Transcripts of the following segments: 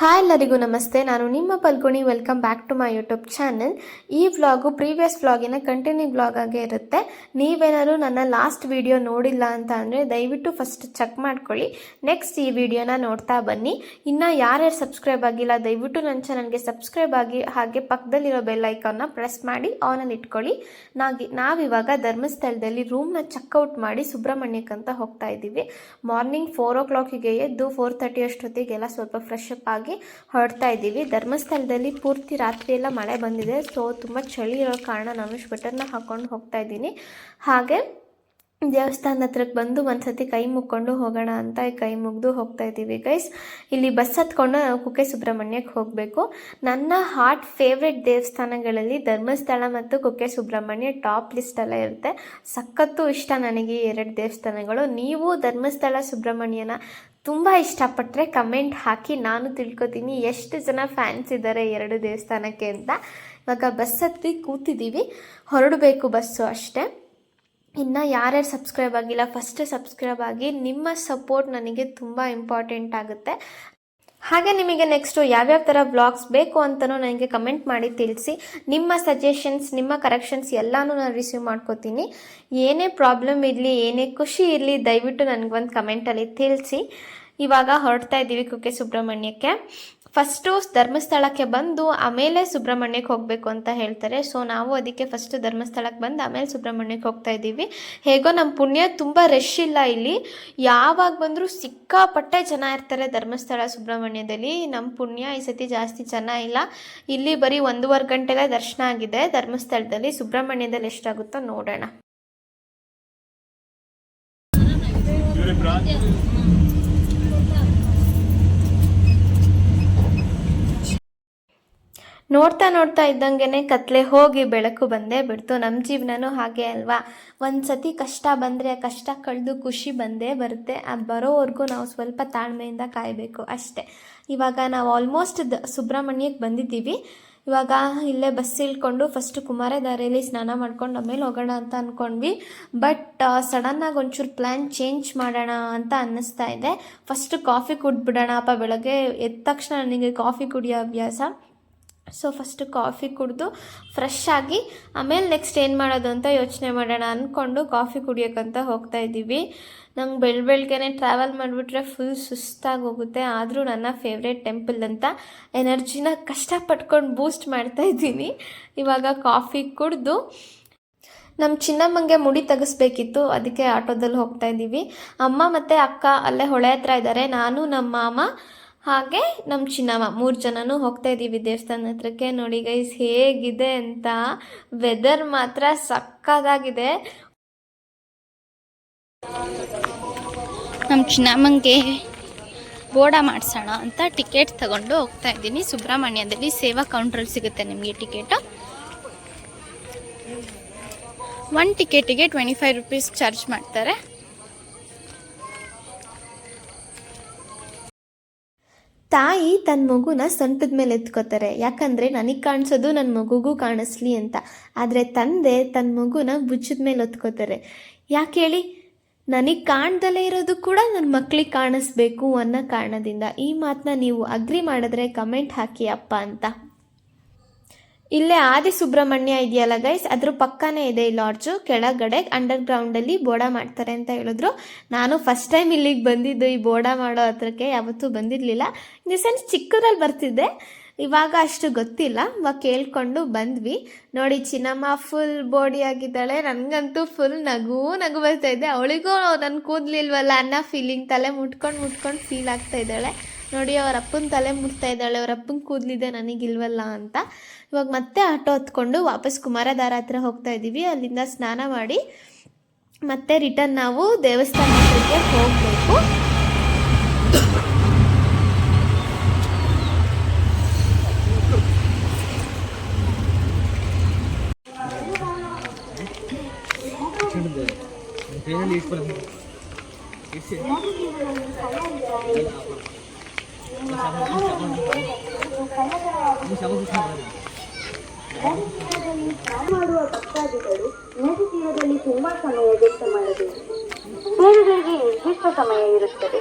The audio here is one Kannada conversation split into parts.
ಹಾಯ್ ಎಲ್ಲರಿಗೂ ನಮಸ್ತೆ. ನಾನು ನಿಮ್ಮ Phalguni. Welcome back to my YouTube channel ಈ ವ್ಲಾಗು ಪ್ರೀವಿಯಸ್ ವ್ಲಾಗಿನ ಕಂಟಿನ್ಯೂ ವ್ಲಾಗ್ ಆಗೇ ಇರುತ್ತೆ. ನೀವೇನಾದ್ರು ನನ್ನ ಲಾಸ್ಟ್ ವಿಡಿಯೋ ನೋಡಿಲ್ಲ ಅಂತ ಅಂದರೆ ದಯವಿಟ್ಟು ಫಸ್ಟ್ ಚೆಕ್ ಮಾಡ್ಕೊಳ್ಳಿ. ನೆಕ್ಸ್ಟ್ ಈ ವಿಡಿಯೋನ ನೋಡ್ತಾ ಬನ್ನಿ. ಇನ್ನು ಯಾರ್ಯಾರು ಸಬ್ಸ್ಕ್ರೈಬ್ ಆಗಿಲ್ಲ, ದಯವಿಟ್ಟು ನನ್ನ ಚಾನಲ್ಗೆ ಸಬ್ಸ್ಕ್ರೈಬ್ ಆಗಿ ಹಾಗೆ ಪಕ್ಕದಲ್ಲಿರೋ ಬೆಲ್ ಐಕಾನ್ನ ಪ್ರೆಸ್ ಮಾಡಿ ಆನಲ್ಲಿ ಇಟ್ಕೊಳ್ಳಿ. ನಾಗಿ, ನಾವಿವಾಗ ಧರ್ಮಸ್ಥಳದಲ್ಲಿ ರೂಮ್ನ ಚೆಕ್ಔಟ್ ಮಾಡಿ ಸುಬ್ರಹ್ಮಣ್ಯಕ್ಕಂತ ಹೋಗ್ತಾ ಇದ್ದೀವಿ. ಮಾರ್ನಿಂಗ್ ಫೋರ್ ಓ ಕ್ಲಾಕಿಗೆ ಎದ್ದು ಫೋರ್ ತರ್ಟಿ ಅಷ್ಟೊತ್ತಿಗೆಲ್ಲ ಸ್ವಲ್ಪ ಫ್ರೆಶ್ ಅಪ್ ಆಗಿ ಹೊರಡ್ತಾ ಇದ್ದೀವಿ. ಧರ್ಮಸ್ಥಳದಲ್ಲಿ ಪೂರ್ತಿ ರಾತ್ರಿ ಎಲ್ಲ ಮಳೆ ಬಂದಿದೆ. ಸೊ ತುಂಬ ಚಳಿ ಇರೋ ಕಾರಣ ನಾನು ಸ್ವೆಟರ್ನ ಹಾಕ್ಕೊಂಡು ಹೋಗ್ತಾ ಇದ್ದೀನಿ. ಹಾಗೆ, ದೇವಸ್ಥಾನದ ಹತ್ರಕ್ಕೆ ಬಂದು ಒಂದ್ಸತಿ ಕೈ ಮುಕ್ಕೊಂಡು ಹೋಗೋಣ ಅಂತ ಕೈ ಮುಗಿದು ಹೋಗ್ತಾ ಇದ್ದೀವಿ ಗೈಸ್ ಇಲ್ಲಿ ಬಸ್ ಹತ್ಕೊಂಡು ನಾವು ಕುಕ್ಕೆ ಸುಬ್ರಹ್ಮಣ್ಯಕ್ಕೆ ಹೋಗಬೇಕು. ನನ್ನ ಹಾರ್ಟ್ ಫೇವ್ರೆಟ್ ದೇವಸ್ಥಾನಗಳಲ್ಲಿ ಧರ್ಮಸ್ಥಳ ಮತ್ತು ಕುಕ್ಕೆ ಸುಬ್ರಹ್ಮಣ್ಯ ಟಾಪ್ ಲಿಸ್ಟೆಲ್ಲ ಇರುತ್ತೆ. ಸಖತ್ತು ಇಷ್ಟ ನನಗೆ ಎರಡು ದೇವಸ್ಥಾನಗಳು. ನೀವು ಧರ್ಮಸ್ಥಳ, ಸುಬ್ರಹ್ಮಣ್ಯನ ತುಂಬ ಇಷ್ಟಪಟ್ಟರೆ ಕಮೆಂಟ್ ಹಾಕಿ ನಾನು ತಿಳ್ಕೊತೀನಿ ಎಷ್ಟು ಜನ ಫ್ಯಾನ್ಸ್ ಇದ್ದಾರೆ ಎರಡು ದೇವಸ್ಥಾನಕ್ಕೆ ಅಂತ. ಇವಾಗ ಬಸ್ ಹತ್ತಿ ಕೂತಿದ್ದೀವಿ ಹೊರಡಬೇಕು ಬಸ್ಸು ಅಷ್ಟೇ. ಇನ್ನು ಯಾರ್ಯಾರು ಸಬ್ಸ್ಕ್ರೈಬ್ ಆಗಿಲ್ಲ ಫಸ್ಟ್ ಸಬ್ಸ್ಕ್ರೈಬ್ ಆಗಿ ನಿಮ್ಮ ಸಪೋರ್ಟ್ ನನಗೆ ತುಂಬ ಇಂಪಾರ್ಟೆಂಟ್ ಆಗುತ್ತೆ. ಹಾಗೆ ನಿಮಗೆ ನೆಕ್ಸ್ಟು ಯಾವ್ಯಾವ ಥರ ಬ್ಲಾಗ್ಸ್ ಬೇಕು ಅಂತಲೂ ನನಗೆ ಕಮೆಂಟ್ ಮಾಡಿ ತಿಳಿಸಿ. ನಿಮ್ಮ ಸಜೆಷನ್ಸ್ ನಿಮ್ಮ ಕರೆಕ್ಷನ್ಸ್ ಎಲ್ಲನೂ ನಾನು ರಿಸೀವ್ ಮಾಡ್ಕೋತೀನಿ. ಏನೇ ಪ್ರಾಬ್ಲಮ್ ಇರಲಿ, ಏನೇ ಖುಷಿ ಇರಲಿ, ದಯವಿಟ್ಟು ನನಗೊಂದು ಕಮೆಂಟಲ್ಲಿ ತಿಳಿಸಿ. ಇವಾಗ ಹೊರಡ್ತಾ ಇದ್ದೀವಿ ಕುಕ್ಕೆ ಸುಬ್ರಹ್ಮಣ್ಯಕ್ಕೆ. ಫಸ್ಟು ಧರ್ಮಸ್ಥಳಕ್ಕೆ ಬಂದು ಆಮೇಲೆ ಸುಬ್ರಹ್ಮಣ್ಯಕ್ಕೆ ಹೋಗಬೇಕು ಅಂತ ಹೇಳ್ತಾರೆ. ಸೊ ನಾವು ಅದಕ್ಕೆ ಫಸ್ಟ್ ಧರ್ಮಸ್ಥಳಕ್ಕೆ ಬಂದು ಆಮೇಲೆ ಸುಬ್ರಹ್ಮಣ್ಯಕ್ಕೆ ಹೋಗ್ತಾ ಇದ್ದೀವಿ. ಹೇಗೋ ನಮ್ಮ ಪುಣ್ಯ ತುಂಬ ರಶ್ ಇಲ್ಲ ಇಲ್ಲಿ. ಯಾವಾಗ ಬಂದರೂ ಸಿಕ್ಕಾಪಟ್ಟೆ ಜನ ಇರ್ತಾರೆ ಧರ್ಮಸ್ಥಳ, ಸುಬ್ರಹ್ಮಣ್ಯದಲ್ಲಿ. ನಮ್ಮ ಪುಣ್ಯ ಈ ಸತಿ ಜಾಸ್ತಿ ಜನ ಇಲ್ಲ. ಇಲ್ಲಿ ಬರೀ ಒಂದೂವರೆ ಗಂಟೆಗೆ ದರ್ಶನ ಆಗಿದೆ. ಧರ್ಮಸ್ಥಳದಲ್ಲಿ ಸುಬ್ರಹ್ಮಣ್ಯದಲ್ಲಿ ಎಷ್ಟಾಗುತ್ತೋ ನೋಡೋಣ. ನೋಡ್ತಾ ನೋಡ್ತಾ ಇದ್ದಂಗೆನೆ ಕತ್ಲೆ ಹೋಗಿ ಬೆಳಕು ಬಂದೇ ಬಿಡ್ತು. ನಮ್ಮ ಜೀವನನೂ ಹಾಗೆ ಅಲ್ವಾ? ಒಂದು ಸತಿ ಕಷ್ಟ ಬಂದರೆ ಕಷ್ಟ ಕಳೆದು ಖುಷಿ ಬಂದೇ ಬರುತ್ತೆ. ಅದು ಬರೋವರೆಗೂ ನಾವು ಸ್ವಲ್ಪ ತಾಳ್ಮೆಯಿಂದ ಕಾಯಬೇಕು ಅಷ್ಟೇ. ಇವಾಗ ನಾವು ಆಲ್ಮೋಸ್ಟ್ ದ ಸುಬ್ರಹ್ಮಣ್ಯಕ್ಕೆ ಬಂದಿದ್ದೀವಿ. ಇವಾಗ ಇಲ್ಲೇ ಬಸ್ ಇಳ್ಕೊಂಡು ಫಸ್ಟ್ ಕುಮಾರಧಾರೆಯಲ್ಲಿ ಸ್ನಾನ ಮಾಡ್ಕೊಂಡು ಆಮೇಲೆ ಹೋಗೋಣ ಅಂತ ಅಂದ್ಕೊಂಡ್ವಿ ಬಟ್ ಸಡನ್ನಾಗಿ ಒಂಚೂರು ಪ್ಲ್ಯಾನ್ ಚೇಂಜ್ ಮಾಡೋಣ ಅಂತ ಅನ್ನಿಸ್ತಾ ಇದೆ. ಫಸ್ಟ್ ಕಾಫಿ ಕುಡ್ಬಿಡೋಣ ಅಪ್ಪ ಬೆಳಗ್ಗೆ ಎದ್ದ ತಕ್ಷಣ ನನಗೆ ಕಾಫಿ ಕುಡಿಯೋ ಅಭ್ಯಾಸ. ಸೊ ಫಸ್ಟು ಕಾಫಿ ಕುಡಿದು ಫ್ರೆಶ್ ಆಗಿ, ಆಮೇಲೆ ನೆಕ್ಸ್ಟ್ ಏನು ಮಾಡೋದು ಅಂತ ಯೋಚನೆ ಮಾಡೋಣ ಅಂದ್ಕೊಂಡು ಕಾಫಿ ಕುಡಿಯೋಕ್ಕಂತ ಹೋಗ್ತಾ ಇದ್ದೀವಿ. ನಂಗೆ ಬೆಳ ಬೆಳಗ್ಗೆನೆ ಟ್ರಾವೆಲ್ ಮಾಡಿಬಿಟ್ರೆ ಫುಲ್ ಸುಸ್ತಾಗಿ ಹೋಗುತ್ತೆ. ಆದರೂ ನನ್ನ ಫೇವ್ರೇಟ್ ಟೆಂಪಲ್ ಅಂತ ಎನರ್ಜಿನ ಕಷ್ಟಪಟ್ಕೊಂಡು ಬೂಸ್ಟ್ ಮಾಡ್ತಾ ಇದ್ದೀನಿ. ಇವಾಗ ಕಾಫಿ ಕುಡಿದು ನಮ್ಮ ಚಿನ್ನಮ್ಮಂಗೆ ಮುಡಿ ತೆಗಿಸ್ಬೇಕಿತ್ತು. ಅದಕ್ಕೆ ಆಟೋದಲ್ಲಿ ಹೋಗ್ತಾ ಇದ್ದೀವಿ. ಅಮ್ಮ ಮತ್ತು ಅಕ್ಕ ಅಲ್ಲೇ ಹೊಳೆ ಹತ್ರ ಇದ್ದಾರೆ ನಾನು ನಮ್ಮ ಮಾಮ ಹಾಗೆ ನಮ್ಮ ಚಿನ್ನಮ್ಮ, ಮೂರು ಜನನೂ ಹೋಗ್ತಾ ಇದ್ದೀವಿ ದೇವಸ್ಥಾನ ಹತ್ರಕ್ಕೆ. ನೋಡಿ ಗೈಸ್ ಹೇಗಿದೆ ಅಂತ. ವೆದರ್ ಮಾತ್ರ ಸಕ್ಕದಾಗಿದೆ. ನಮ್ಮ ಚಿನ್ನಮ್ಮಂಗೆ ಬೋಡ ಮಾಡಿಸೋಣ ಅಂತ ಟಿಕೆಟ್ ತಗೊಂಡು ಹೋಗ್ತಾ ಇದ್ದೀನಿ. ಸುಬ್ರಹ್ಮಣ್ಯದಲ್ಲಿ ಸೇವಾ ಕೌಂಟ್ರಲ್ಲಿ ಸಿಗುತ್ತೆ ನಿಮಗೆ ಟಿಕೆಟು ಒನ್ ಟಿಕೆಟಿಗೆ ಟ್ವೆಂಟಿ ಫೈವ್ ರುಪೀಸ್ ಚಾರ್ಜ್ ಮಾಡ್ತಾರೆ. ತಾಯಿ ತನ್ನ ಮಗುನ ಸೊಂಟದ ಮೇಲೆ ಎತ್ಕೋತಾರೆ. ಯಾಕಂದರೆ ನನಗೆ ಕಾಣಿಸೋದು ನನ್ನ ಮಗುಗೂ ಕಾಣಿಸ್ಲಿ ಅಂತ. ಆದರೆ ತಂದೆ ತನ್ನ ಮಗುನ ಬುಚ್ಚದ ಮೇಲೆ ಹೊತ್ಕೋತಾರೆ ಯಾಕೆ ಹೇಳಿ? ನನಗೆ ಕಾಣ್ದಲೇ ಇರೋದು ಕೂಡ ನನ್ನ ಮಕ್ಳಿಗೆ ಕಾಣಿಸ್ಬೇಕು ಅನ್ನೋ ಕಾರಣದಿಂದ. ಈ ಮಾತನ್ನ ನೀವು ಅಗ್ರಿ ಮಾಡಿದ್ರೆ ಕಮೆಂಟ್ ಹಾಕಿ ಅಪ್ಪ ಅಂತ. ಇಲ್ಲೇ ಆದಿ ಸುಬ್ರಹ್ಮಣ್ಯ ಇದೆಯಲ್ಲ ಗೈಸ್ ಅದ್ರ ಪಕ್ಕನೇ ಇದೆ ಈ ಲಾಡ್ಜು ಕೆಳಗಡೆ ಅಂಡರ್ ಗ್ರೌಂಡಲ್ಲಿ ಬೋಡ ಮಾಡ್ತಾರೆ ಅಂತ ಹೇಳಿದ್ರು. ನಾನು ಫಸ್ಟ್ ಟೈಮ್ ಇಲ್ಲಿಗೆ ಬಂದಿದ್ದು ಈ ಬೋಡ ಮಾಡೋ ಹತ್ರಕ್ಕೆ, ಯಾವತ್ತೂ ಬಂದಿರಲಿಲ್ಲ. ಇನ್ ದಿ ಸೆನ್ಸ್ ಚಿಕ್ಕದ್ರಲ್ಲಿ ಬರ್ತಿದ್ದೆ. ಇವಾಗ ಅಷ್ಟು ಗೊತ್ತಿಲ್ಲ ಇವಾಗ ಕೇಳ್ಕೊಂಡು ಬಂದ್ವಿ. ನೋಡಿ, ಚಿನ್ನಮ್ಮ ಫುಲ್ ಬಾಡಿ ಆಗಿದ್ದಾಳೆ. ನನಗಂತೂ ಫುಲ್ ನಗು ನಗು ಬರ್ತಾ ಇದೆ. ಅವಳಿಗೂ ನನ್ನ ಕೂದಲಿಲ್ವಲ್ಲ ಅನ್ನೋ ಫೀಲಿಂಗ್ ತಲೆ ಮುಟ್ಕೊಂಡು ಮುಟ್ಕೊಂಡು ಫೀಲ್ ಆಗ್ತಾ ಇದ್ದಾಳೆ. ನೋಡಿ, ಅವ್ರ ಅಪ್ಪನ ತಲೆ ಮುಟ್ತಾ ಇದ್ದಾಳೆ, ಅವ್ರ ಅಪ್ಪನ ಕೂದಲಿದೆ ನನಗಿಲ್ವಲ್ಲ ಅಂತ. ಇವಾಗ ಮತ್ತೆ ಆಟೋ ಹತ್ಕೊಂಡು ವಾಪಸ್ ಕುಮಾರಧಾರ ಹತ್ರ ಹೋಗ್ತಾ ಇದ್ದೀವಿ ಅಲ್ಲಿಂದ ಸ್ನಾನ ಮಾಡಿ ಮತ್ತೆ ರಿಟರ್ನ್ ನಾವು ದೇವಸ್ಥಾನಕ್ಕೆ ಹೋಗಬೇಕು. ಮಾಡುವ ಭಕ್ತಾದಿಗಳು ನದಿ ತೀರದಲ್ಲಿ ತುಂಬಾ ಸಮಯ ವ್ಯರ್ಥ ಮಾಡಬೇಕು. ಸೇರುಗಳಿಗೆ ನಿರ್ದಿಷ್ಟ ಸಮಯ ಇರುತ್ತದೆ.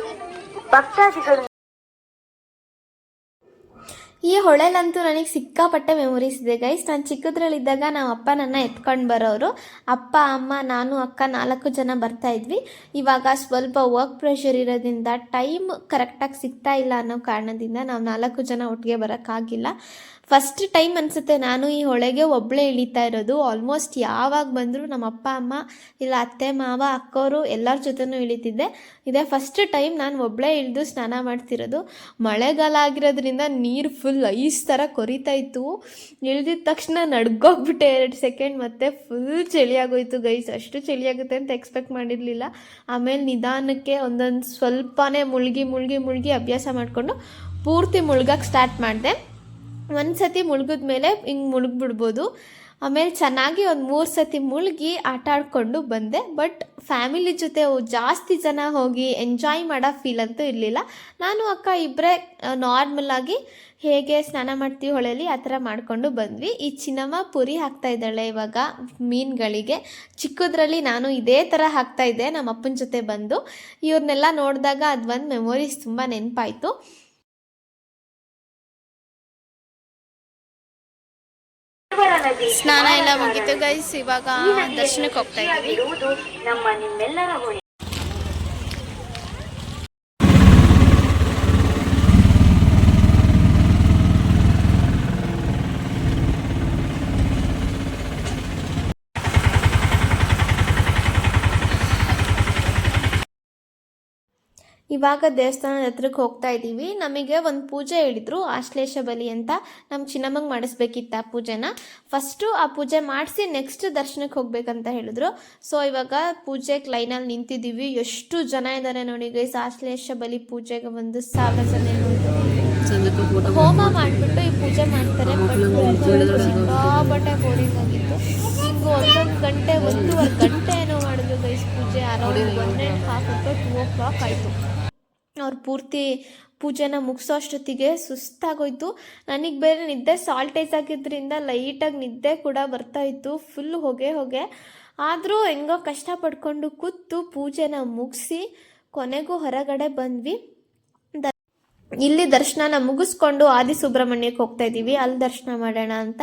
ಭಕ್ತಾದಿಗಳು ಈ ಹೊಳೆಲಂತೂ ನನಗೆ ಸಿಕ್ಕಾಪಟ್ಟೆ ಮೆಮೊರೀಸ್ ಇದೆ ಗೈಸ್ ನಾನು ಚಿಕ್ಕದ್ರಲ್ಲಿದ್ದಾಗ ನಮ್ಮ ಅಪ್ಪ ನನ್ನ ಎತ್ಕೊಂಡು ಬರೋರು. ಅಪ್ಪ ಅಮ್ಮ ನಾನು ಅಕ್ಕ ನಾಲ್ಕು ಜನ ಬರ್ತಾ ಇದ್ವಿ. ಇವಾಗ ಸ್ವಲ್ಪ ವರ್ಕ್ ಪ್ರೆಷರ್ ಇರೋದ್ರಿಂದ ಟೈಮ್ ಕರೆಕ್ಟಾಗಿ ಸಿಗ್ತಾ ಇಲ್ಲ ಅನ್ನೋ ಕಾರಣದಿಂದ ನಾವು ನಾಲ್ಕು ಜನ ಒಟ್ಟಿಗೆ ಬರೋಕ್ಕಾಗಿಲ್ಲ ಫಸ್ಟ್ ಟೈಮ್ ಅನಿಸುತ್ತೆ, ನಾನು ಈ ಹೊಳೆಗೆ ಒಬ್ಬಳೇ ಇಳಿತಾ ಇರೋದು. ಆಲ್ಮೋಸ್ಟ್ ಯಾವಾಗ ಬಂದರೂ ನಮ್ಮ ಅಪ್ಪ, ಅಮ್ಮ, ಇಲ್ಲ ಅತ್ತೆ, ಮಾವ, ಅಕ್ಕೋರು ಎಲ್ಲರ ಜೊತೆನೂ ಇಳಿತಿದ್ದೆ. ಇದೇ ಫಸ್ಟ್ ಟೈಮ್ ನಾನು ಒಬ್ಬಳೇ ಇಳಿದು ಸ್ನಾನ ಮಾಡ್ತಿರೋದು. ಮಳೆಗಾಲ ಆಗಿರೋದ್ರಿಂದ ನೀರು ಫುಲ್ ಐಸ್ ಥರ ಕೊರಿತಾ ಇತ್ತು. ಇಳಿದಿದ ತಕ್ಷಣ ನಡ್ಗೋಗ್ಬಿಟ್ಟೆ ಎರಡು ಸೆಕೆಂಡ್ ಮತ್ತೆ ಫುಲ್ ಚಳಿ ಆಗೋಯ್ತು ಗೈಸ್ ಅಷ್ಟು ಚಳಿ ಆಗುತ್ತೆ ಅಂತ ಎಕ್ಸ್ಪೆಕ್ಟ್ ಮಾಡಿರಲಿಲ್ಲ. ಆಮೇಲೆ ನಿಧಾನಕ್ಕೆ ಒಂದೊಂದು ಸ್ವಲ್ಪನೇ ಮುಳುಗಿ ಮುಳುಗಿ ಮುಳುಗಿ ಅಭ್ಯಾಸ ಮಾಡಿಕೊಂಡು ಪೂರ್ತಿ ಮುಳುಗಕ್ಕೆ ಸ್ಟಾರ್ಟ್ ಮಾಡಿದೆ. ಒಂದು ಸತಿ ಮುಳುಗಿದ ಮೇಲೆ ಹಿಂಗೆ ಮುಳುಗ್ಬಿಡ್ಬೋದು. ಆಮೇಲೆ ಚೆನ್ನಾಗಿ ಒಂದು ಮೂರು ಸತಿ ಮುಳುಗಿ ಆಟ ಆಡ್ಕೊಂಡು ಬಂದೆ. ಬಟ್ ಫ್ಯಾಮಿಲಿ ಜೊತೆ ಜಾಸ್ತಿ ಜನ ಹೋಗಿ ಎಂಜಾಯ್ ಮಾಡೋ ಫೀಲ್ ಅಂತೂ ಇರಲಿಲ್ಲ. ನಾನು ಅಕ್ಕ ಇಬ್ಬರೇ ನಾರ್ಮಲಾಗಿ ಹೇಗೆ ಸ್ನಾನ ಮಾಡ್ತೀವಿ ಹೊಳೆಯಲ್ಲಿ ಆ ಥರ ಮಾಡಿಕೊಂಡು ಬಂದ್ವಿ. ಈ ಚಿನ್ನಮ್ಮ ಪುರಿ ಹಾಕ್ತಾ ಇದ್ದಾಳೆ ಇವಾಗ ಮೀನುಗಳಿಗೆ. ಚಿಕ್ಕದ್ರಲ್ಲಿ ನಾನು ಇದೇ ಥರ ಹಾಕ್ತಾ ಇದ್ದೆ ನಮ್ಮ ಅಪ್ಪನ ಜೊತೆ ಬಂದು. ಇವ್ರನ್ನೆಲ್ಲ ನೋಡಿದಾಗ ಅದು ಒಂದು ಮೆಮೊರೀಸ್ ತುಂಬ ನೆನಪಾಯಿತು. ಸ್ನಾನ ಎಲ್ಲ ಮುಗಿತು. ಗೈಸ್ ಇವಾಗ ದರ್ಶನಕ್ಕೆ ಹೋಗ್ತಾ ಇದ್ದೀವಿ. ಇವಾಗ ದೇವಸ್ಥಾನದ ಹತ್ರಕ್ಕೆ ಹೋಗ್ತಾ ಇದ್ದೀವಿ. ನಮಗೆ ಒಂದು ಪೂಜೆ ಹೇಳಿದ್ರು, ಆಶ್ಲೇಷ ಬಲಿ ಅಂತ ನಮ್ಮ ಚಿನ್ನಮ್ಮಂಗೆ ಮಾಡಿಸ್ಬೇಕಿತ್ತು ಆ ಪೂಜೆನ. ಫಸ್ಟು ಆ ಪೂಜೆ ಮಾಡಿಸಿ ನೆಕ್ಸ್ಟ್ ದರ್ಶನಕ್ಕೆ ಹೋಗ್ಬೇಕಂತ ಹೇಳಿದ್ರು. ಸೊ ಇವಾಗ ಪೂಜೆಗೆ ಲೈನಲ್ಲಿ ನಿಂತಿದ್ದೀವಿ. ಎಷ್ಟು ಜನ ಇದ್ದಾರೆ ನೋಡಿ ಗೈಸ್ ಆಶ್ಲೇಷ ಬಲಿ ಪೂಜೆಗೆ ಒಂದು ಸಾವಿರ ಜನ ಹೋಮ ಮಾಡಿಬಿಟ್ಟು ಈ ಪೂಜೆ ಮಾಡ್ತಾರೆ. ಬಟ್ ಬೋರಿಂಗ್ ಆಗಿತ್ತು. ಒಂದೊಂದು ಗಂಟೆ, ಒಂದೂವರೆ ಗಂಟೆ ಏನೋ ಮಾಡಿದ್ರು ಗೈಸ್ ಪೂಜೆ. ಅರೌಂಡ್ ಒನ್ ಆ್ಯಂಡ್ ಹಾಫ್ ಅಥವಾ ಟೂ ಓ ಕ್ಲಾಕ್ ಆಯಿತು. ಅವ್ರು ಪೂರ್ತಿ ಪೂಜೆನ ಮುಗಿಸೋ ಅಷ್ಟೊತ್ತಿಗೆ ಸುಸ್ತಾಗೋಯ್ತು. ನನಗೆ ಬೇರೆ ನಿದ್ದೆ ಸಾಲ್ಟೇಜ್ ಆಗಿದ್ದರಿಂದ ಲೈಟಾಗಿ ನಿದ್ದೆ ಕೂಡ ಬರ್ತಾ ಇತ್ತು ಫುಲ್ ಹೊಗೆ ಹೊಗೆ. ಆದರೂ ಹೆಂಗೋ ಕಷ್ಟಪಡ್ಕೊಂಡು ಕೂತು ಪೂಜೆನ ಮುಗಿಸಿ ಕೊನೆಗೂ ಹೊರಗಡೆ ಬಂದ್ವಿ. ಇಲ್ಲಿ ದರ್ಶನನ ಮುಗಿಸ್ಕೊಂಡು ಆದಿ ಸುಬ್ರಹ್ಮಣ್ಯಕ್ಕೆ ಹೋಗ್ತಾ ಇದ್ದೀವಿ ಅಲ್ಲಿ ದರ್ಶನ ಮಾಡೋಣ ಅಂತ.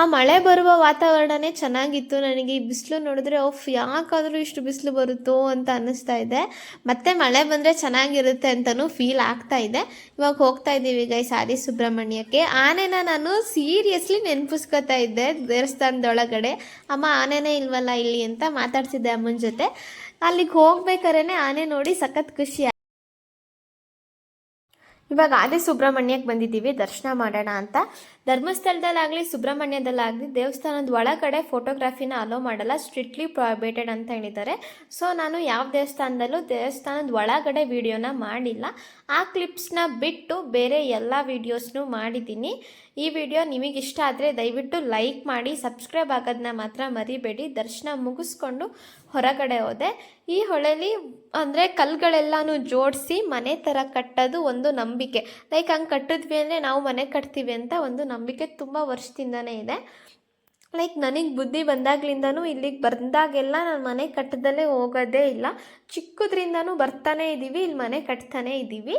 ಆ ಮಳೆ ಬರುವ ವಾತಾವರಣನೇ ಚೆನ್ನಾಗಿತ್ತು. ನನಗೆ ಈ ಬಿಸಿಲು ನೋಡಿದ್ರೆ ಓಫ್ ಯಾಕಾದರೂ ಇಷ್ಟು ಬಿಸಿಲು ಬರುತ್ತೋ ಅಂತ ಅನ್ನಿಸ್ತಾ ಇದೆ. ಮತ್ತೆ ಮಳೆ ಬಂದರೆ ಚೆನ್ನಾಗಿರುತ್ತೆ ಅಂತಲೂ ಫೀಲ್ ಆಗ್ತಾ ಇದೆ. ಇವಾಗ ಹೋಗ್ತಾ ಇದ್ದೀವಿ ಈಗ ಈ ಸಾರಿ ಸುಬ್ರಹ್ಮಣ್ಯಕ್ಕೆ. ಆನೆನ ನಾನು ಸೀರಿಯಸ್ಲಿ ನೆನಪಿಸ್ಕೊತಾ ಇದ್ದೆ ದೇವಸ್ಥಾನದೊಳಗಡೆ. ಅಮ್ಮ, ಆನೆನೇ ಇಲ್ವಲ್ಲ ಇಲ್ಲಿ ಅಂತ ಮಾತಾಡ್ತಿದ್ದೆ ಅಮ್ಮನ ಜೊತೆ. ಅಲ್ಲಿಗೆ ಹೋಗ್ಬೇಕಾದ್ರೆ ಆನೆ ನೋಡಿ ಸಖತ್ ಖುಷಿ. ಇವಾಗ ಅದೇ ಸುಬ್ರಹ್ಮಣ್ಯಕ್ಕೆ ಬಂದಿದ್ದೀವಿ, ದರ್ಶನ ಮಾಡೋಣ ಅಂತ. ಧರ್ಮಸ್ಥಳದಲ್ಲಾಗಲಿ, ಸುಬ್ರಹ್ಮಣ್ಯದಲ್ಲಾಗಲಿ, ದೇವಸ್ಥಾನದ ಒಳಗಡೆ ಫೋಟೋಗ್ರಫಿನ ಅಲೋ ಮಾಡಲ್ಲ ಸ್ಟ್ರಿಕ್ಟ್ಲಿ ಪ್ರೊಹಿಬಿಟೆಡ್ ಅಂತ ಹೇಳಿದ್ದಾರೆ. ಸೊ ನಾನು ಯಾವ ದೇವಸ್ಥಾನದಲ್ಲೂ ದೇವಸ್ಥಾನದ ಒಳಗಡೆ ವಿಡಿಯೋನ ಮಾಡಿಲ್ಲ. ಆ ಕ್ಲಿಪ್ಸ್ನ ಬಿಟ್ಟು ಬೇರೆ ಎಲ್ಲ ವೀಡಿಯೋಸ್ನೂ ಮಾಡಿದ್ದೀನಿ. ಈ ವಿಡಿಯೋ ನಿಮಗಿಷ್ಟ ಆದರೆ ದಯವಿಟ್ಟು ಲೈಕ್ ಮಾಡಿ ಸಬ್ಸ್ಕ್ರೈಬ್ ಆಗೋದನ್ನ ಮಾತ್ರ ಮರಿಬೇಡಿ. ದರ್ಶನ ಮುಗಿಸ್ಕೊಂಡು ಹೊರಗಡೆ ಹೋದೆ. ಈ ಹೊಳೆಲಿ ಅಂದರೆ ಕಲ್ಲುಗಳೆಲ್ಲನೂ ಜೋಡಿಸಿ ಮನೆ ಥರ ಕಟ್ಟೋದು ಒಂದು ನಂಬಿಕೆ. ಲೈಕ್ ಹಂಗೆ ಕಟ್ಟಿದ್ವಿ ಅಂದರೆ ನಾವು ಮನೆ ಕಟ್ತೀವಿ ಅಂತ ಒಂದು ನಂಬಿಕೆ ತುಂಬ ವರ್ಷದಿಂದನೇ ಇದೆ. ಲೈಕ್ ನನಗೆ ಬುದ್ಧಿ ಬಂದಾಗ್ಲಿಂದನೂ ಇಲ್ಲಿಗೆ ಬಂದಾಗೆಲ್ಲ ನಾನು ಮನೆ ಕಟ್ಟದಲ್ಲೇ ಹೋಗೋದೇ ಇಲ್ಲ. ಚಿಕ್ಕದ್ರಿಂದನೂ ಬರ್ತಾನೆ ಇದ್ದೀವಿ ಇಲ್ಲಿ ಮನೆ ಕಟ್ತಾನೆ ಇದ್ದೀವಿ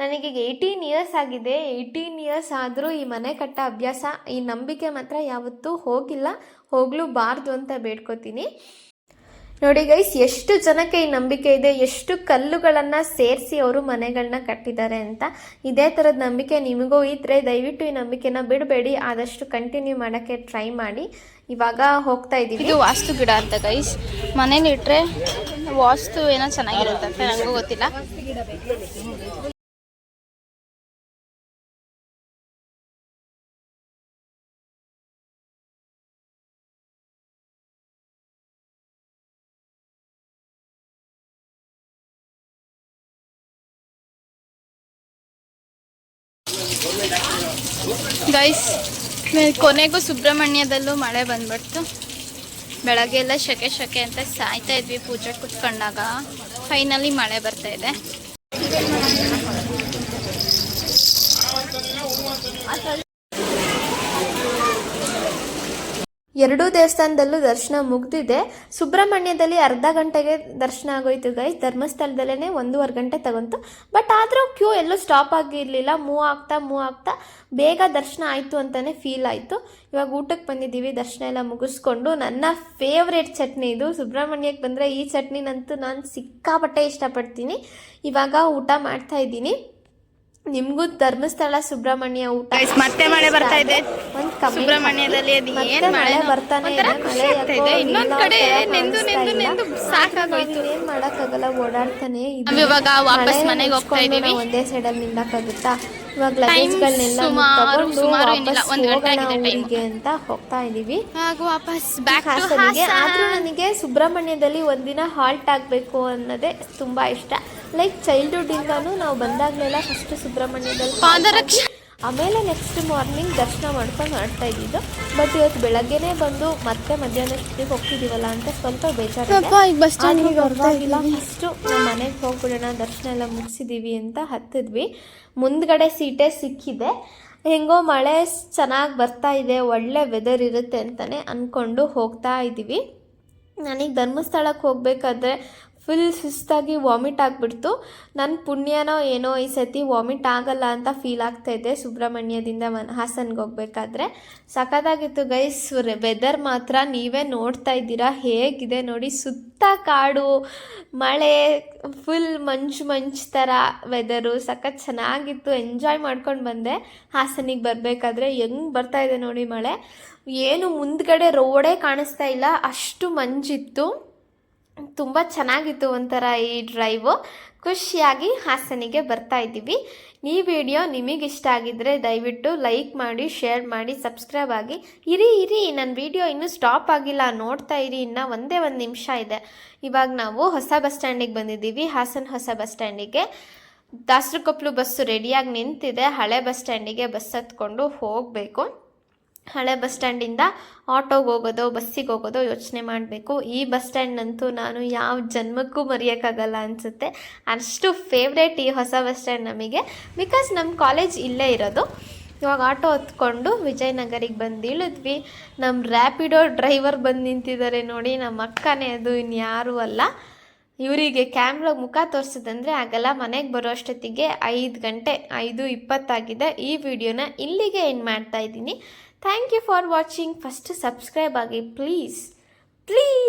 ನನಗೆ ಏಯ್ಟೀನ್ ಇಯರ್ಸ್ ಆಗಿದೆ. ಏಯ್ಟೀನ್ ಇಯರ್ಸ್ ಆದರೂ ಈ ಮನೆ ಕಟ್ಟ ಅಭ್ಯಾಸ, ಈ ನಂಬಿಕೆ ಮಾತ್ರ ಯಾವತ್ತೂ ಹೋಗಿಲ್ಲ. ಹೋಗಲೂಬಾರ್ದು ಅಂತ ಬೇಡ್ಕೋತೀನಿ. ನೋಡಿ ಗೈಸ್ ಎಷ್ಟು ಜನಕ್ಕೆ ಈ ನಂಬಿಕೆ ಇದೆ, ಎಷ್ಟು ಕಲ್ಲುಗಳನ್ನು ಸೇರಿಸಿ ಅವರು ಮನೆಗಳನ್ನ ಕಟ್ಟಿದ್ದಾರೆ ಅಂತ ಇದೇ ಥರದ ನಂಬಿಕೆ ನಿಮಗೂ ಇದ್ದರೆ ದಯವಿಟ್ಟು ಈ ನಂಬಿಕೆನ ಬಿಡಬೇಡಿ, ಆದಷ್ಟು ಕಂಟಿನ್ಯೂ ಮಾಡೋಕ್ಕೆ ಟ್ರೈ ಮಾಡಿ. ಇವಾಗ ಹೋಗ್ತಾ ಇದ್ದೀವಿ ಇದು ವಾಸ್ತು ಗಿಡ ಅಂತ ಗೈಸ್ ಮನೇಲಿ ಇಟ್ರೆ ವಾಸ್ತು ಏನೋ ಚೆನ್ನಾಗಿರುತ್ತೆ ಅಂತ ನನಗೂ ಗೊತ್ತಿಲ್ಲ. ಗೈಸ್ ಕೊನೆಗೂ ಸುಬ್ರಹ್ಮಣ್ಯದಲ್ಲೂ ಮಳೆ ಬಂದ್ಬಿಡ್ತು. ಬೆಳಗ್ಗೆ ಎಲ್ಲ ಶೆಕೆ ಶೆಕೆ ಅಂತ ಸಾಯ್ತಾ ಇದ್ವಿ ಪೂಜೆ ಕುತ್ಕೊಂಡಾಗ. ಫೈನಲಿ ಮಳೆ ಬರ್ತಾ ಇದೆ. ಎರಡೂ ದೇವಸ್ಥಾನದಲ್ಲೂ ದರ್ಶನ ಮುಗ್ದಿದೆ. ಸುಬ್ರಹ್ಮಣ್ಯದಲ್ಲಿ ಅರ್ಧ ಗಂಟೆಗೆ ದರ್ಶನ ಆಗೋಯ್ತು ಗೈಸ್ ಧರ್ಮಸ್ಥಳದಲ್ಲೇ ಒಂದೂವರೆ ಗಂಟೆ ತಗೊಂತು. ಬಟ್ ಆದರೂ ಕ್ಯೂ ಎಲ್ಲೂ ಸ್ಟಾಪ್ ಆಗಿರಲಿಲ್ಲ. ಮೂವ್ ಆಗ್ತಾ ಮೂವ್ ಆಗ್ತಾ ಬೇಗ ದರ್ಶನ ಆಯಿತು ಅಂತಲೇ ಫೀಲ್ ಆಯಿತು. ಇವಾಗ ಊಟಕ್ಕೆ ಬಂದಿದ್ದೀವಿ. ದರ್ಶನ ಎಲ್ಲ ಮುಗಿಸ್ಕೊಂಡು ನನ್ನ ಫೇವ್ರೇಟ್ ಚಟ್ನಿ ಇದು. ಸುಬ್ರಹ್ಮಣ್ಯಕ್ಕೆ ಬಂದರೆ ಈ ಚಟ್ನಿನಂತೂ ನಾನು ಸಿಕ್ಕಾಪಟ್ಟೆ ಇಷ್ಟಪಡ್ತೀನಿ. ಇವಾಗ ಊಟ ಮಾಡ್ತಾ ಇದ್ದೀನಿ. ನಿಮಗೂ ಧರ್ಮಸ್ಥಳ ಸುಬ್ರಹ್ಮಣ್ಯ ಊಟ ಮತ್ತೆ ಮಳೆ ಬರ್ತಾ ಇದೆ. ಸುಬ್ರಹ್ಮಣ್ಯದಲ್ಲಿ ಅದು ಏನ್ ಮಳೆ ಬರ್ತಾನೆ ಇದೆ. ಇನ್ನೊಂದ್ ಕಡೆ ನೆಂದು ನೆಂದು ನೆಂದು ಸಾಕಾಗೋಯ್ತು. ಏನ್ ಮಾಡಕ್ಕಾಗಲ್ಲ ಓಡಾಡ್ತಾನೆ ಇದ್ದೀವಿ. ಇವಾಗ ವಾಪಸ್ ಮನೆಗೆ ಹೋಗ್ತಾ ಇದೀವಿ. ಒಂದೇ ಸೈಡಲ್ಲಿ ನಿಲ್ಲಕ್ಕಾಗುತ್ತಾ ಇವಾಗ ಲಗೇಜ್ಗಳನ್ನೆಲ್ಲ ಸುಮಾರು- ತಗೊಂಡು ವಾಪಸ್ ಹೋಗೋಣ. ಊರಿಗೆ ಅಂತ ಹೋಗ್ತಾ ಇದೀವಿ ಹಾಗೂ ವಾಪಸ್ ಹಾಸನಿಗೆ ಆದ್ರೂ ನನಗೆ ಸುಬ್ರಹ್ಮಣ್ಯದಲ್ಲಿ ಒಂದಿನ ಹಾಲ್ಟ್ ಆಗಬೇಕು ಅನ್ನೋದೇ ತುಂಬಾ ಇಷ್ಟ ಲೈಕ್ ಚೈಲ್ಡ್ಹುಡ್ ಇಂದಾನು ನಾವು ಬಂದಾಗ್ಲೆಲ್ಲ ಫಸ್ಟ್ ಸುಬ್ರಹ್ಮಣ್ಯದಲ್ಲಿ ಆಮೇಲೆ ನೆಕ್ಸ್ಟ್ ಮಾರ್ನಿಂಗ್ ದರ್ಶನ ಮಾಡ್ಕೊಂಡು ಮಾಡ್ತಾ ಇದ್ದಿದ್ದು. ಬಟ್ ಇವತ್ತು ಬೆಳಗ್ಗೆನೆ ಬಂದು ಮತ್ತೆ ಮಧ್ಯಾಹ್ನ ಮಧ್ಯಾಹ್ನಕ್ಕೆ ಹೋಗ್ತಿದ್ದೀವಲ್ಲ ಅಂತ ಸ್ವಲ್ಪ ಪರವಾಗಿಲ್ಲ. ಫಸ್ಟು ನಮ್ಮ ಮನೆಗೆ ಹೋಗ್ಬಿಡೋಣ ದರ್ಶನ ಎಲ್ಲ ಮುಗಿಸಿದೀವಿ ಅಂತ ಹತ್ತಿದ್ವಿ. ಮುಂದ್ಗಡೆ ಸೀಟೇ ಸಿಕ್ಕಿದೆ. ಹೆಂಗೋ ಮಳೆ ಚೆನ್ನಾಗಿ ಬರ್ತಾ ಇದೆ ಒಳ್ಳೆ ವೆದರ್ ಇರುತ್ತೆ ಅಂತಲೇ ಅಂದ್ಕೊಂಡು ಹೋಗ್ತಾ ಇದ್ದೀವಿ. ನನಗೆ ಧರ್ಮಸ್ಥಳಕ್ಕೆ ಹೋಗಬೇಕಾದ್ರೆ ಫುಲ್ ಸುಸ್ತಾಗಿ ವಾಮಿಟ್ ಆಗಿಬಿಡ್ತು. ನನ್ನ ಪುಣ್ಯನೋ ಏನೋ ಈ ಸತಿ ವಾಮಿಟ್ ಆಗಲ್ಲ ಅಂತ ಫೀಲ್ ಆಗ್ತಾಯಿದ್ದೆ ಸುಬ್ರಹ್ಮಣ್ಯದಿಂದ ಮನ್ ಹಾಸನ್ಗೆ ಹೋಗ್ಬೇಕಾದ್ರೆ. ಸಖತ್ತಾಗಿತ್ತು ಗೈಸ್ ವೆದರ್ ಮಾತ್ರ ನೀವೇ ನೋಡ್ತಾ ಇದ್ದೀರಾ? ಹೇಗಿದೆ ನೋಡಿ, ಸುತ್ತ ಕಾಡು, ಮಳೆ ಫುಲ್ ಮಂಜು ಮಂಜು ಥರ ವೆದರು ಸಖತ್ ಚೆನ್ನಾಗಿತ್ತು ಎಂಜಾಯ್ ಮಾಡ್ಕೊಂಡು ಬಂದೆ. ಹಾಸನಿಗೆ ಬರಬೇಕಾದ್ರೆ ಹೆಂಗೆ ಬರ್ತಾ ಇದೆ ನೋಡಿ ಮಳೆ. ಏನು ಮುಂದ್ಗಡೆ ರೋಡೇ ಕಾಣಿಸ್ತಾ ಇಲ್ಲ, ಅಷ್ಟು ಮಂಜಿತ್ತು ತುಂಬ ಚೆನ್ನಾಗಿತ್ತು ಒಂಥರ ಈ ಡ್ರೈವು ಖುಷಿಯಾಗಿ ಹಾಸನಿಗೆ ಬರ್ತಾ ಇದ್ದೀವಿ. ಈ ವಿಡಿಯೋ ನಿಮಗೆ ಇಷ್ಟ ಆಗಿದ್ದರೆ ದಯವಿಟ್ಟು ಲೈಕ್ ಮಾಡಿ ಶೇರ್ ಮಾಡಿ ಸಬ್ಸ್ಕ್ರೈಬ್ ಆಗಿ. ಇರಿ ಇರಿ ನನ್ನ ವಿಡಿಯೋ ಇನ್ನೂ ಸ್ಟಾಪ್ ಆಗಿಲ್ಲ. ನೋಡ್ತಾ ಇರಿ, ಇನ್ನು ಒಂದೇ ಒಂದು ನಿಮಿಷ ಇದೆ. ಇವಾಗ ನಾವು ಹೊಸ ಬಸ್ ಸ್ಟ್ಯಾಂಡಿಗೆ ಬಂದಿದ್ದೀವಿ. ಹಾಸನ ಹೊಸ ಬಸ್ ಸ್ಟ್ಯಾಂಡಿಗೆ ದಾಸರಕೊಪ್ಪಲು ಬಸ್ಸು ರೆಡಿಯಾಗಿ ನಿಂತಿದೆ. ಹಳೆ ಬಸ್ ಸ್ಟ್ಯಾಂಡಿಗೆ ಬಸ್ ಹತ್ಕೊಂಡು ಹೋಗಬೇಕು. ಹಳೆ ಬಸ್ ಸ್ಟ್ಯಾಂಡಿಂದ ಆಟೋಗೆ ಹೋಗೋದೋ, ಬಸ್ಸಿಗೆ ಹೋಗೋದೋ ಯೋಚನೆ ಮಾಡಬೇಕು. ಈ ಬಸ್ ಸ್ಟ್ಯಾಂಡ್ನಂತೂ ನಾನು ಯಾವ ಜನ್ಮಕ್ಕೂ ಮರೆಯೋಕ್ಕಾಗಲ್ಲ ಅನಿಸುತ್ತೆ. ಅಷ್ಟು ಫೇವ್ರೇಟ್ ಈ ಹೊಸ ಬಸ್ ಸ್ಟ್ಯಾಂಡ್ ನಮಗೆ. ಬಿಕಾಸ್ ನಮ್ಮ ಕಾಲೇಜ್ ಇಲ್ಲೇ ಇರೋದು. ಇವಾಗ ಆಟೋ ಹತ್ಕೊಂಡು ವಿಜಯನಗರಿಗೆ ಬಂದು ಇಳಿದ್ವಿ. ನಮ್ಮ ರ್ಯಾಪಿಡೋ ಡ್ರೈವರ್ ಬಂದು ನಿಂತಿದ್ದಾರೆ ನೋಡಿ. ನಮ್ಮ ಅಕ್ಕನೇ ಅದು, ಇನ್ಯಾರೂ ಅಲ್ಲ. ಇವರಿಗೆ ಕ್ಯಾಮ್ರಾಗೆ ಮುಖ ತೋರಿಸೋದಂದರೆ ಆಗಲ್ಲ. ಮನೆಗೆ ಬರೋ ಅಷ್ಟೊತ್ತಿಗೆ ಐದು ಗಂಟೆ, ಐದು ಇಪ್ಪತ್ತಾಗಿದೆ. ಈ ವಿಡಿಯೋನ ಇಲ್ಲಿಗೆ ಏನು ಮಾಡ್ತಾ ಇದ್ದೀನಿ. Thank you for watching first subscribe ಆಗಿ ಪ್ಲೀಸ್ ಪ್ಲೀಸ್